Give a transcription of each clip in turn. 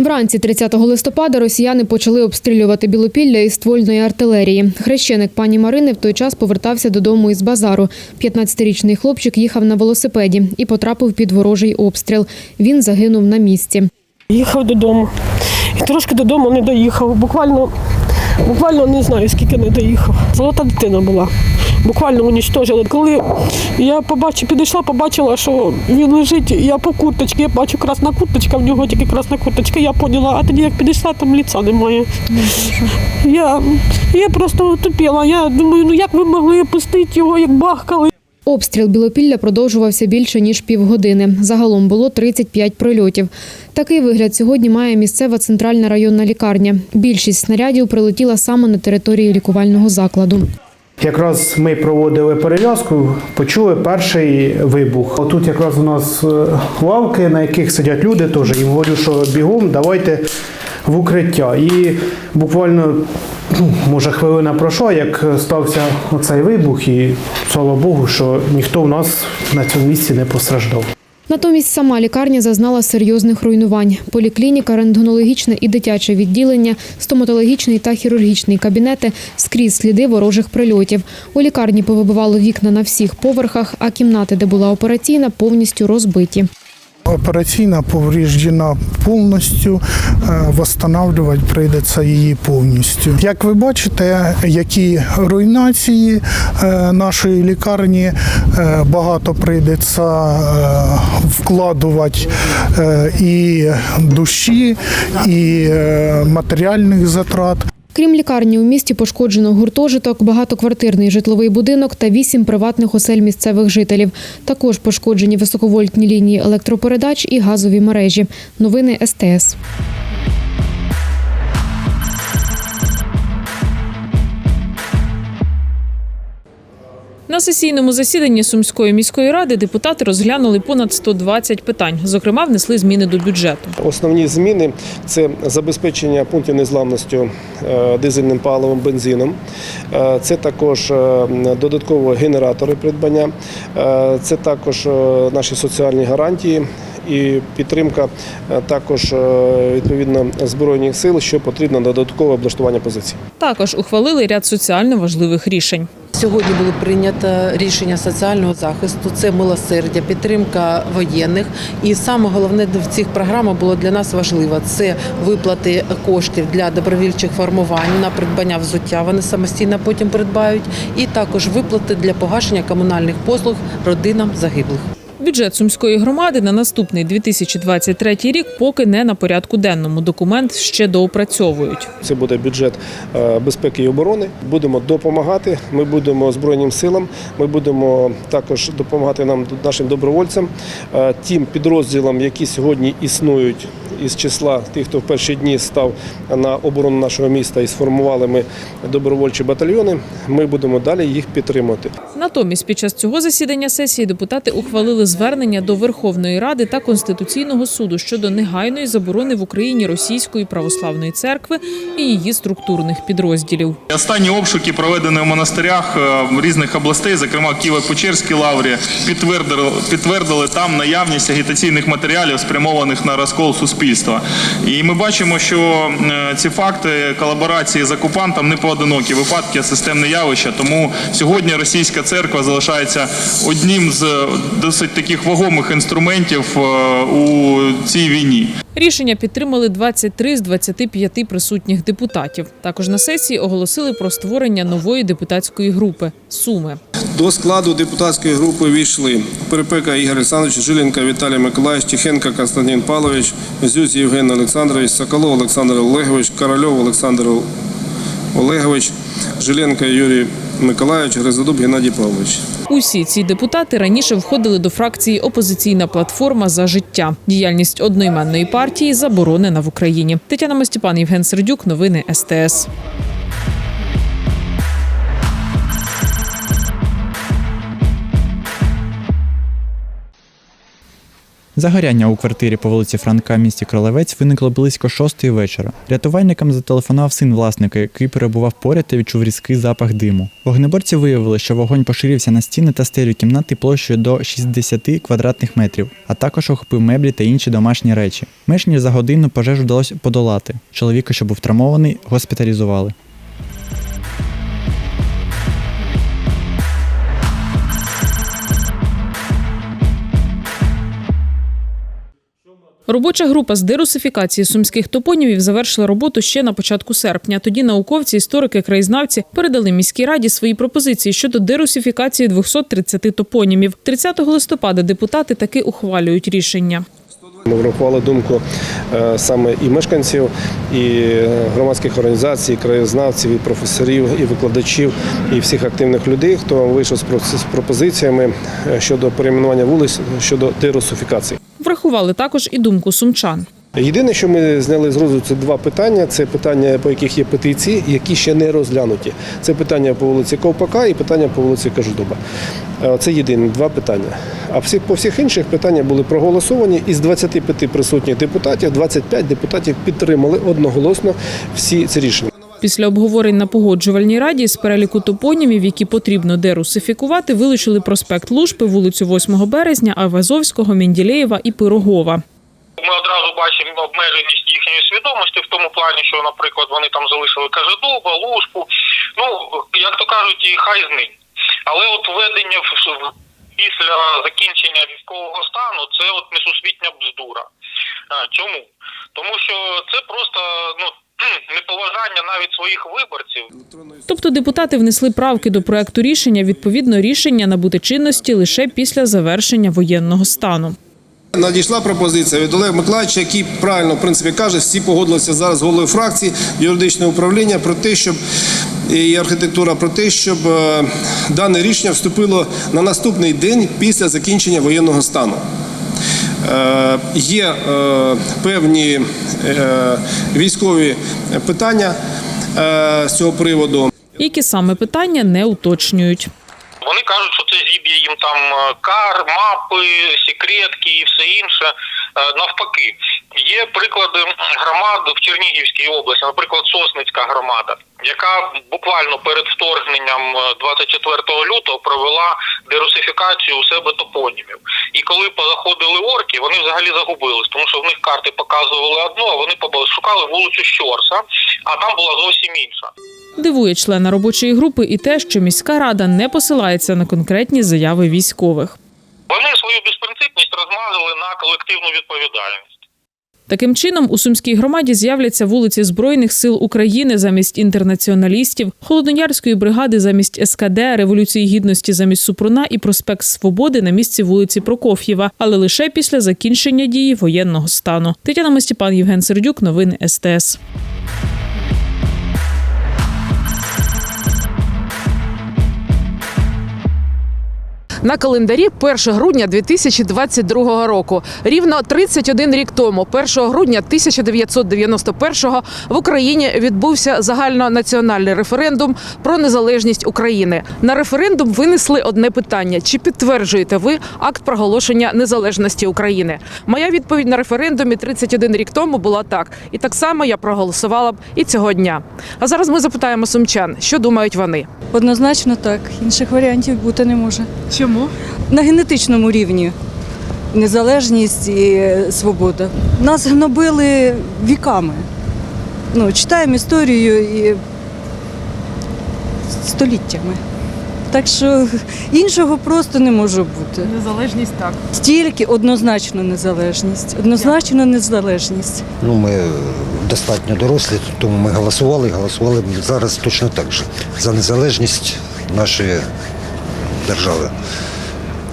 Вранці 30 листопада росіяни почали обстрілювати Білопілля із ствольної артилерії. Хрещеник пані Марини в той час повертався додому із базару. 15-річний хлопчик їхав на велосипеді і потрапив під ворожий обстріл. Він загинув на місці. Їхав додому. І трошки додому не доїхав. Буквально, буквально не знаю, скільки не доїхав. Золота дитина була. Буквально унічтожили. Коли я побачив, підійшла, побачила, що він лежить, я по курточці, я бачу красна курточка, в нього тільки красна курточка, я поняла, а тоді як підійшла, там ліца немає. Я, я просто тупіла. Я думаю, ну як ви могли пустити його, як бахкали. Обстріл Білопілля продовжувався більше ніж півгодини. Загалом було 35 прильотів. Такий вигляд сьогодні має місцева центральна районна лікарня. Більшість снарядів прилетіла саме на території лікувального закладу. Якраз ми проводили перев'язку, почули перший вибух. Отут якраз у нас е, лавки, на яких сидять люди, теж їм говорю, що бігом, давайте в укриття. І буквально, ну, може, хвилина пройшла, як стався оцей вибух, і слава Богу, що ніхто в нас на цьому місці не постраждав. Натомість сама лікарня зазнала серйозних руйнувань. Поліклініка, рентгенологічне і дитяче відділення, стоматологічний та хірургічний кабінети скрізь сліди ворожих прильотів. У лікарні повибивало вікна на всіх поверхах, а кімнати, де була операційна, повністю розбиті. Операційна повреждена повністю, е, восстанавливати прийдеться її повністю. Як ви бачите, які руйнації е, нашої лікарні е, багато прийдеться вкладувати і душі, і матеріальних затрат. Крім лікарні, у місті пошкоджено гуртожиток, багатоквартирний житловий будинок та вісім приватних осель місцевих жителів. Також пошкоджені високовольтні лінії електропередач і газові мережі. Новини СТС. На сесійному засіданні Сумської міської ради депутати розглянули понад 120 питань. Зокрема, внесли зміни до бюджету. Основні зміни це забезпечення пунктів незламності е, дизельним паливом, бензином. Е, Це також е, додаткові генератори придбання, це також наші соціальні гарантії. І підтримка також відповідно збройних сил, що потрібно на додаткове облаштування позицій. Також ухвалили ряд соціально важливих рішень. Сьогодні було прийнято рішення соціального захисту. Це милосердя, підтримка воєнних. І саме головне в цих програмах було для нас важливо це виплати коштів для добровільчих формувань на придбання взуття. Вони самостійно потім придбають, і також виплати для погашення комунальних послуг родинам загиблих. Бюджет сумської громади на наступний 2023 рік поки не на порядку денному. Документ ще доопрацьовують. Це буде бюджет е, безпеки і оборони. Будемо допомагати. Ми будемо збройним силам. Ми будемо також допомагати нам нашим добровольцям, е, тим підрозділам, які сьогодні існують із числа тих, хто в перші дні став на оборону нашого міста і сформували ми добровольчі батальйони. Ми будемо далі їх підтримувати. Натомість, під час цього засідання сесії депутати ухвалили звернення до Верховної Ради та Конституційного суду щодо негайної заборони в Україні Російської православної церкви і її структурних підрозділів. Останні обшуки, проведені в монастирях е, різних областей, зокрема Києво-Печерській лаврі, підтвердили, підтвердили там наявність агітаційних матеріалів, спрямованих на розкол суспільства. І ми бачимо, що е, ці факти колаборації з окупантом не поодинокі випадки, а системне явище. Тому сьогодні російська церква залишається одним з досить таких вагомих інструментів е, у цій війні. Рішення підтримали 23 з 25 присутніх депутатів. Також на сесії оголосили про створення нової депутатської групи Суми. До складу депутатської групи війшли Перепека Ігор Олександрович, Жиленко Віталій Миколаївич, Тихенко Константин Павлович, Зюз Євген Олександрович, Соколов Олександр Олегович, Корольов Олександр Олегович, Жиленко Юрій Миколаївич, Гризодуб Геннадій Павлович. Усі ці депутати раніше входили до фракції Опозиційна платформа за життя. Діяльність одноіменної партії заборонена в Україні. Тетяна Мостіпан, Євген Сердюк. Новини СТС. Загоряння у квартирі по вулиці Франка місті Кролевець виникло близько шостої вечора. Рятувальникам зателефонував син власника, який перебував поряд та відчув різкий запах диму. Вогнеборці виявили, що вогонь поширився на стіни та стелю кімнати площею до 60 квадратних метрів, а також охопив меблі та інші домашні речі. Менш ніж за годину пожежу вдалося подолати. Чоловіка, що був травмований, госпіталізували. Робоча група з дерусифікації сумських топонімів завершила роботу ще на початку серпня. Тоді науковці, історики, краєзнавці передали міській раді свої пропозиції щодо дерусифікації 230 топонімів. 30 листопада депутати таки ухвалюють рішення. Ми врахували думку е, саме і мешканців, і громадських організацій, і краєзнавців, і професорів, і викладачів, і всіх активних людей, хто вийшов з пропозиціями е, щодо перейменування вулиць щодо дерусифікації. Врахували також і думку сумчан. Єдине, що ми зняли з розгляду, це два питання. Це питання, по яких є петиції, які ще не розглянуті. Це питання по вулиці Ковпака і питання по вулиці Кажудоба. Е, Це єдині два питання. А всі по всіх інших питання були проголосовані. Із 25 присутніх депутатів 25 депутатів підтримали одноголосно всі ці рішення. Після обговорень на погоджувальній раді з переліку топонімів, які потрібно дерусифікувати, вилучили проспект Лужпи, вулицю 8 березня, Айвазовського, Менділеєва і Пирогова. Ми одразу бачимо обмеженість їхньої свідомості в тому плані, що, наприклад, вони там залишили кажедоба, лужку. Ну як то кажуть, і хай з ним. Але от введення в- після закінчення військового стану це от несусвітня бздура. А, чому? Тому що це просто ну неповажання навіть своїх виборців. Тобто депутати внесли правки до проекту рішення. Відповідно, рішення набути чинності лише після завершення воєнного стану. Надійшла пропозиція від Олега Миколаївича, який правильно в принципі каже, всі погодилися зараз з головою фракції юридичне управління про те, щоб і архітектура про те, щоб е, дане рішення вступило на наступний день після закінчення воєнного стану. Е, Є е, певні е, військові питання з цього приводу. Які саме питання не уточнюють. Вони кажуть, що це зіб'є їм там кар, мапи, секретки і все інше. Е, Навпаки, є приклади громад в Чернігівській області, наприклад, Сосницька громада, яка буквально перед вторгненням е, 24 лютого провела дерусифікацію у себе топонімів. І коли позаходили орки, вони взагалі загубились, тому що в них карти показували одну, а вони шукали вулицю Щорса, а там була зовсім інша. Дивує члена робочої групи і те, що міська рада не посилається на конкретні заяви військових. Вони свою безпринципність розмазали на колективну відповідальність. Таким чином, у сумській громаді з'являться вулиці Збройних сил України замість інтернаціоналістів, Холодноярської бригади замість СКД, Революції Гідності замість Супруна і проспект Свободи на місці вулиці Прокоф'єва, але лише після закінчення дії воєнного стану. Тетяна Мостіпан, Євген Сердюк, новини СТС. На календарі 1 грудня 2022 року. Рівно 31 рік тому, 1 грудня 1991-го, в Україні відбувся загальнонаціональний референдум про незалежність України. На референдум винесли одне питання: чи підтверджуєте ви акт проголошення незалежності України? Моя відповідь на референдумі 31 рік тому була так, і так само я проголосувала б і цього дня. А зараз ми запитаємо сумчан, що думають вони. Однозначно так. Інших варіантів бути не може. Чому? На генетичному рівні незалежність і свобода. Нас гнобили віками. Ну, читаємо історію і століттями. Так що іншого просто не може бути. Незалежність так. Тільки однозначно незалежність. Однозначно незалежність. Ну, ми достатньо дорослі, тому ми голосували і голосували зараз точно так же за незалежність нашої держави.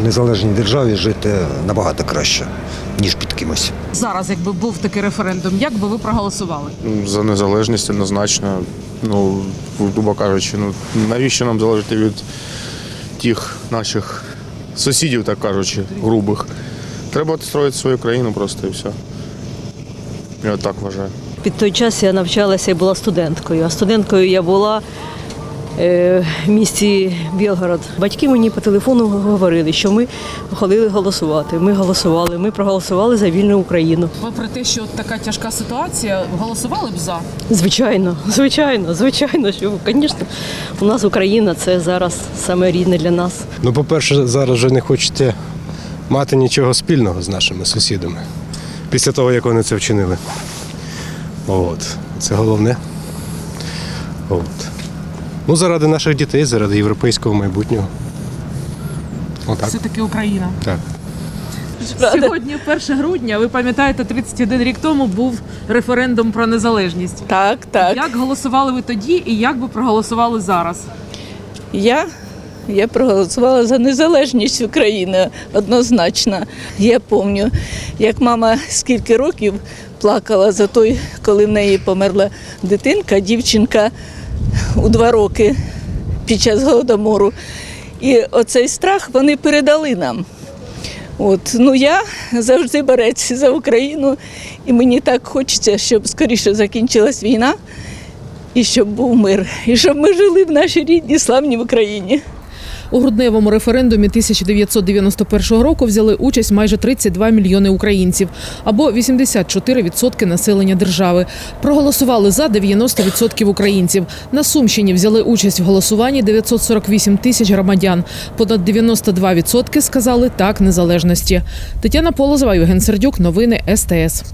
В незалежній державі жити набагато краще, ніж під кимось. Зараз, якби був такий референдум, як би ви проголосували? За незалежність однозначно. Ну, грубо кажучи, ну навіщо нам залежати від тих наших сусідів, так кажучи, грубих. Треба строїти свою країну просто і все. Я так вважаю. Під той час я навчалася і була студенткою. А студенткою я була місті Білгород. Батьки мені по телефону говорили, що ми ходили голосувати. Ми голосували, ми проголосували за вільну Україну. Попри те, що така тяжка ситуація, голосували б за. Звичайно, звичайно, звичайно, що, звісно, у нас Україна це зараз саме рідне для нас. Ну, по-перше, зараз вже не хочете мати нічого спільного з нашими сусідами після того, як вони це вчинили. От. Це головне. От. Ну, заради наших дітей, заради європейського майбутнього. Отак. Все таки Україна. Так. Сьогодні, 1 грудня, ви пам'ятаєте, 31 рік тому був референдум про незалежність. Так, так. Як голосували ви тоді і як би проголосували зараз? Я, я проголосувала за незалежність України однозначно. Я пам'ятаю, як мама скільки років плакала за той, коли в неї померла дитинка, дівчинка у два роки під час голодомору. І оцей страх вони передали нам. От, ну я завжди борець за Україну, і мені так хочеться, щоб скоріше закінчилась війна і щоб був мир, і щоб ми жили в нашій рідній славній Україні. У грудневому референдумі 1991 року взяли участь майже 32 мільйони українців або 84% населення держави. Проголосували за 90% українців. На Сумщині взяли участь в голосуванні 948 тисяч громадян. Понад 92% сказали так незалежності. Тетяна Полозова, Євген Сердюк. Новини СТС.